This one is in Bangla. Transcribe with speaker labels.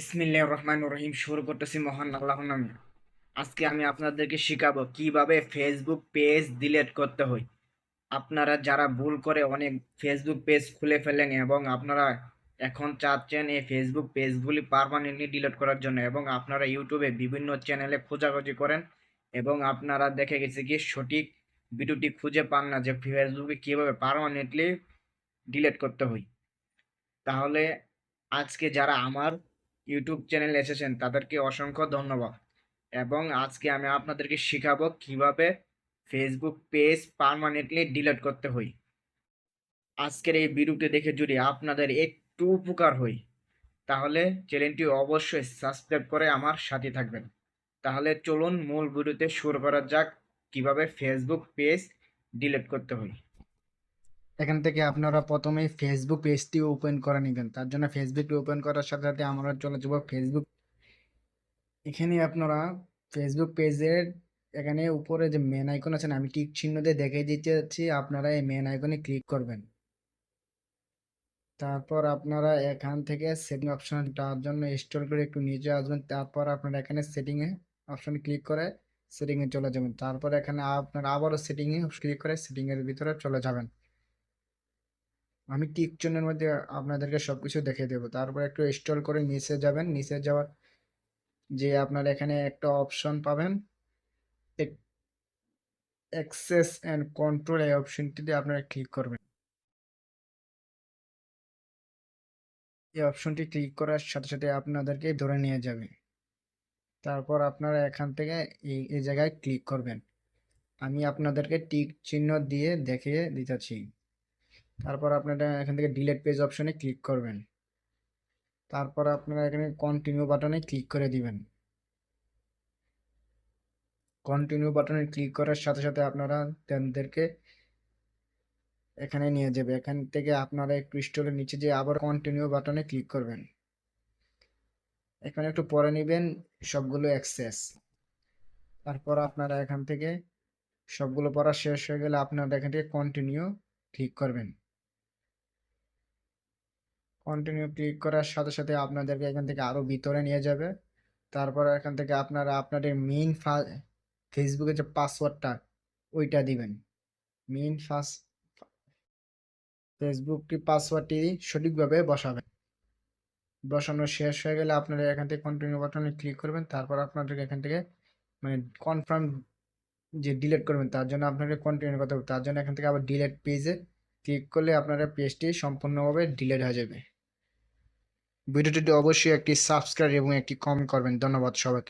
Speaker 1: বিসমিল্লাহির রহমানির রহিম, শুরু করতেছি মহান আল্লাহর নামে। আজকে আমি আপনাদেরকে শেখাবো কীভাবে ফেসবুক পেজ ডিলিট করতে হয়। আপনারা যারা ভুল করে অনেক ফেসবুক পেজ খুলে ফেলেন এবং আপনারা এখন চাচ্ছেন এই ফেসবুক পেজগুলি পার্মানেন্টলি ডিলিট করার জন্য এবং আপনারা ইউটিউবে বিভিন্ন চ্যানেলে খোঁজাখুঁজি করেন এবং আপনারা দেখে গেছে কি সঠিক ভিডিওটি খুঁজে পান না যে ফেসবুকে কীভাবে পার্মানেন্টলি ডিলিট করতে হয়। তাহলে আজকে যারা আমার ইউটিউব চ্যানেল এসেছেন, তাদেরকে অসংখ্য ধন্যবাদ। এবং আজকে আমি আপনাদেরকে শেখাবো কীভাবে ফেসবুক পেজ পার্মানেন্টলি ডিলিট করতে হই আজকের এই ভিডিওটি দেখে যদি আপনাদের একটু উপকার হই তাহলে চ্যানেলটি অবশ্যই সাবস্ক্রাইব করে আমার সাথে থাকবেন। তাহলে চলুন মূল ভিডিওতে শুরু করা যাক, কীভাবে ফেসবুক পেজ ডিলিট করতে হয়। এখান থেকে আপনারা প্রথমে ফেসবুক পেজটি ওপেন করে নেবেন। তার জন্য ফেসবুকটি ওপেন করার সাথে সাথে আমরা চলে যাব ফেসবুক এখানে আপনারা ফেসবুক পেজের এখানে উপরে যে মেন আইকন আছে না, আমি টিক চিহ্ন দিয়ে দেখিয়ে দিতে যাচ্ছি আপনারা এই মেন আইকনে ক্লিক করবেন। তারপর আপনারা এখান থেকে সেটিং অপশনটার জন্য ইনস্টল করে একটু নিচে আসবেন। তারপর আপনারা এখানে সেটিংয়ে অপশনে ক্লিক করে সেটিংয়ে চলে যাবেন। তারপর এখানে আপনারা আবারও সেটিংয়ে ক্লিক করে সেটিংয়ের ভিতরে চলে যাবেন। আমি টিক চিহ্নের মধ্যে আপনাদেরকে সব কিছু দেখিয়ে দেবো। তারপর একটু ইনস্টল করে নিচে যাবেন। নিচে যাওয়ার যে আপনারা এখানে একটা অপশন পাবেন। অ্যাক্সেস অ্যান্ড কন্ট্রোল এই অপশনটিতে আপনারা ক্লিক করবেন। এই অপশনটি ক্লিক করার সাথে সাথে আপনাদেরকে ধরে নিয়ে যাবে। তারপর আপনারা এখান থেকে এই এই জায়গায় ক্লিক করবেন। আমি আপনাদেরকে টিক চিহ্ন দিয়ে দেখিয়ে দিতেছি। তারপর আপনারা এখান থেকে ডিলেট পেজ অপশনে ক্লিক করবেন। তারপর আপনারা এখানে কন্টিনিউ বাটনে ক্লিক করে দিবেন। কন্টিনিউ বাটনে ক্লিক করার সাথে সাথে আপনারা তাদেরকে এখানে নিয়ে যাবে। এখান থেকে আপনারা একটু স্টোরের নিচে যে আবার কন্টিনিউ বাটনে ক্লিক করবেন। এখানে একটু পরে নেবেন সবগুলো অ্যাক্সেস তারপর আপনারা এখান থেকে সবগুলো পড়া শেষ হয়ে গেলে আপনারা এখান থেকে কন্টিনিউ ক্লিক করবেন। কন্টিনিউ ক্লিক করার সাথে সাথে আপনাদেরকে এখান থেকে আরও ভিতরে নিয়ে যাবে। তারপর এখান থেকে আপনারা আপনাদের মেইন ফেসবুকের যে পাসওয়ার্ডটা ওইটা দিবেন। মেইন ফার্স্ট ফেসবুকটি পাসওয়ার্ডটি সঠিকভাবে বসাবেন। বসানো শেষ হয়ে গেলে আপনারা এখান থেকে কন্টিনিউ বাটনে ক্লিক করবেন। তারপর আপনাদেরকে এখান থেকে মানে কনফার্ম যে ডিলিট করবেন, তার জন্য আপনাকে কন্টিনিউ করতে হবে। তার জন্য এখান থেকে আবার ডিলিট পেজে ক্লিক করলে আপনারা পেজটি সম্পূর্ণভাবে ডিলেট হয়ে যাবে। ভিডিওটিতে অবশ্যই একটি সাবস্ক্রাইব এবং একটি কমেন্ট করবেন। ধন্যবাদ সবাইকে।